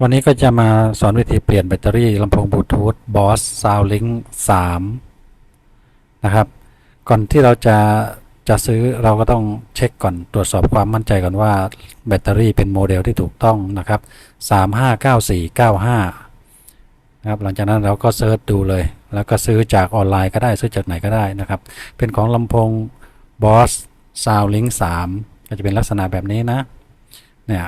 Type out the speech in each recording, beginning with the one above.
วันนี้ก็จะมาสอนวิธีเปลี่ยนแบตเตอรี่ลำโพงบลูทูธ Boss SoundLink 3 นะครับ ก่อนที่เราจะจะซื้อเราก็ต้องเช็คก่อนตรวจสอบความมั่นใจก่อนว่าแบตเตอรี่เป็นโมเดลที่ถูกต้องนะครับ 359495 นะครับ หลังจากนั้นเราก็เซิร์ชดูเลย แล้วก็ซื้อจากออนไลน์ก็ได้ซื้อจากไหนก็ได้นะครับ เป็นของลำโพง Boss SoundLink 3 ก็จะเป็นลักษณะแบบนี้นะ เนี่ย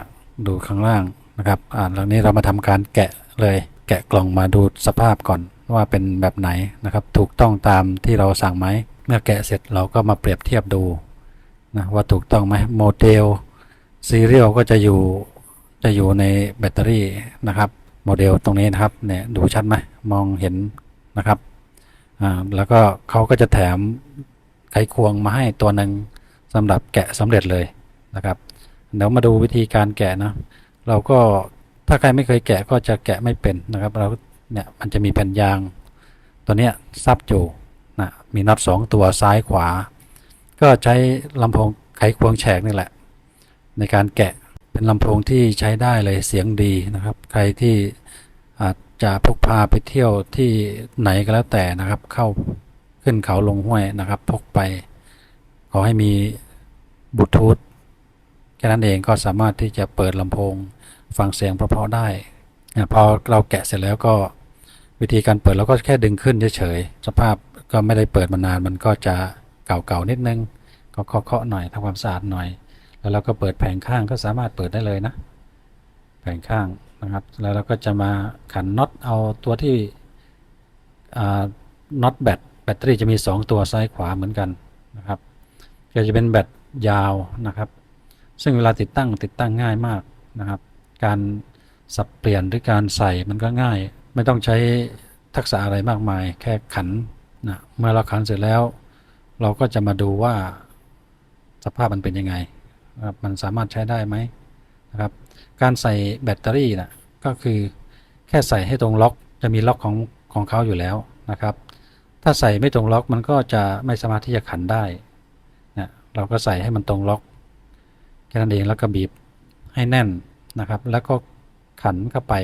ดูข้างล่าง นะครับอ่าแล้วนี้เรามาทำการแกะเลย แกะกล่องมาดูสภาพก่อนว่าเป็นแบบไหนนะครับ ถูกต้องตามที่เราสั่งไหม เมื่อแกะเสร็จเราก็มาเปรียบเทียบดูนะว่าถูกต้องไหมโมเดลซีเรียลก็จะอยู่จะอยู่ในแบตเตอรี่นะครับ โมเดลตรงนี้นะครับเนี่ยดูชัดไหมมองเห็นนะครับอ่าแล้วก็เขาก็จะแถมไขควงมาให้ตัวหนึ่งสำหรับแกะสำเร็จเลยนะครับ เดี๋ยวมาดูวิธีการแกะนะ เราก็ถ้าใครไม่เคยแกะก็จะแกะไม่เป็นนะครับ เราเนี่ยมันจะมีแผ่นยางตัวเนี้ยซับอยู่นะมีน็อตสองตัวซ้ายขวา ก็ใช้ลำโพงไขควงแฉกนี่แหละ ในการแกะเป็นลำโพงที่ใช้ได้เลยเสียงดีนะครับ ใครที่อาจจะพกพาไปเที่ยวที่ไหนก็แล้วแต่นะครับ เข้าขึ้นเขาลงห้วยนะครับ พกไป ขอให้มีบลูทูธ แค่นั้นเองก็สามารถที่จะเปิดลำโพงฟังเสียงเพราะๆได้นะพอเราแกะเสร็จแล้วก็วิธีการเปิดเราก็แค่ดึงขึ้นเฉยๆสภาพก็ไม่ได้เปิดมานานมันก็จะเก่าๆนิดนึงก็เคาะๆหน่อยทำความสะอาดหน่อย แล้วเราก็เปิดแผงข้างก็สามารถเปิดได้เลยนะ แผงข้างนะครับ แล้วเราก็จะมาขันน็อตเอาตัวที่น็อตแบตแบตเตอรี่จะมี 2 ตัวซ้ายขวาเหมือนกันนะครับก็จะเป็นแบตยาวนะครับ ซึ่งเวลาติดตั้งติดตั้งง่ายมากนะครับ การสับเปลี่ยนหรือการใส่มันก็ง่าย ไม่ต้องใช้ทักษะอะไรมากมาย แค่ขันนะเมื่อเราขันเสร็จแล้ว เราก็จะมาดูว่าสภาพมันเป็นยังไงนะครับมันสามารถใช้ได้ไหมนะครับ การใส่แบตเตอรี่นะก็คือแค่ใส่ให้ตรงล็อกจะมีล็อกของของเขาอยู่แล้วนะครับ ถ้าใส่ไม่ตรงล็อกมันก็จะไม่สามารถที่จะขันได้นะเราก็ใส่ให้มันตรงล็อก ค่นั้นเองแล้วก็บีบให้แน่นนะครับ แล้วก็ขันเข้าไป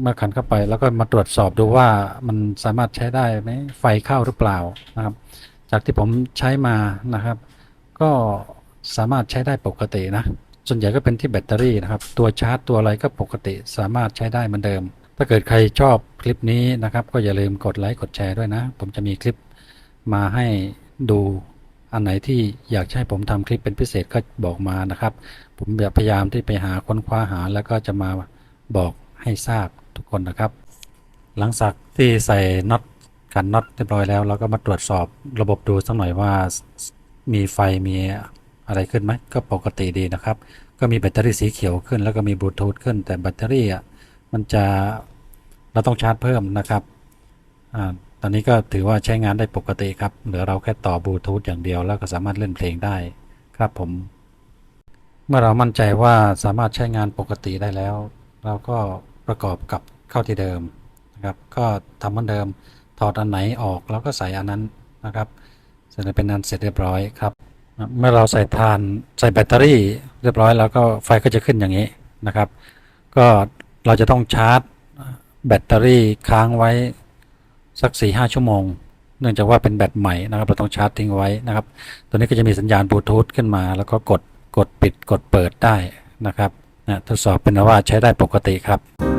เมื่อขันเข้าไป แล้วก็มาตรวจสอบดูว่ามันสามารถใช้ได้ไหมไฟเข้าหรือเปล่านะครับ จากที่ผมใช้มานะครับ ก็สามารถใช้ได้ปกตินะส่วนใหญ่ก็เป็นที่แบตเตอรี่นะครับ ตัวชาร์จตัวอะไรก็ปกติสามารถใช้ได้เหมือนเดิม ถ้าเกิดใครชอบคลิปนี้นะครับ ก็อย่าลืมกดไลค์กดแชร์ด้วยนะ ผมจะมีคลิปมาให้ดู อันไหนที่อยากให้ผมทำคลิปเป็นพิเศษก็บอกมานะครับ ผมพยายามที่ไปหาค้นคว้าหาแล้วก็จะมาบอกให้ทราบทุกคนนะครับ หลังจากที่ใส่น็อตกันน็อตเรียบร้อยแล้วเราก็มาตรวจสอบระบบดูสักหน่อยว่ามีไฟมีอะไรขึ้นไหมก็ปกติดีนะครับ ก็มีแบตเตอรี่สีเขียวขึ้น แล้วก็มีบลูทูธขึ้น แต่แบตเตอรี่อะมันจะเราต้องชาร์จเพิ่มนะครับอ่า ตอนนี้ก็ถือว่าใช้งานได้ปกติครับ เหลือเราแค่ต่อบลูทูธอย่างเดียวแล้วก็สามารถเล่นเพลงได้ครับผม เมื่อเรามั่นใจว่าสามารถใช้งานปกติได้แล้ว เราก็ประกอบกับเข้าที่เดิมนะครับ ก็ทำเหมือนเดิม ถอดอันไหนออกแล้วก็ใส่อันนั้นนะครับเสร็จแล้วเป็นอันเสร็จเรียบร้อยครับ เมื่อเราใส่ทานใส่แบตเตอรี่เรียบร้อย แล้วก็ไฟก็จะขึ้นอย่างนี้นะครับ ก็เราจะต้องชาร์จแบตเตอรี่ค้างไว้ สัก4ีหชั่วโมง เนื่องจากว่าเป็นแบตใหม่นะครับ เราต้องชาร์จทิ้งไว้นะครับ ตัวนี้ก็จะมีสัญญาณบลูทูธขึ้นมา แล้วก็กดกดปิดกดเปิดได้นะครับนะทดสอบเป็นว่าใช้ได้ปกติครับ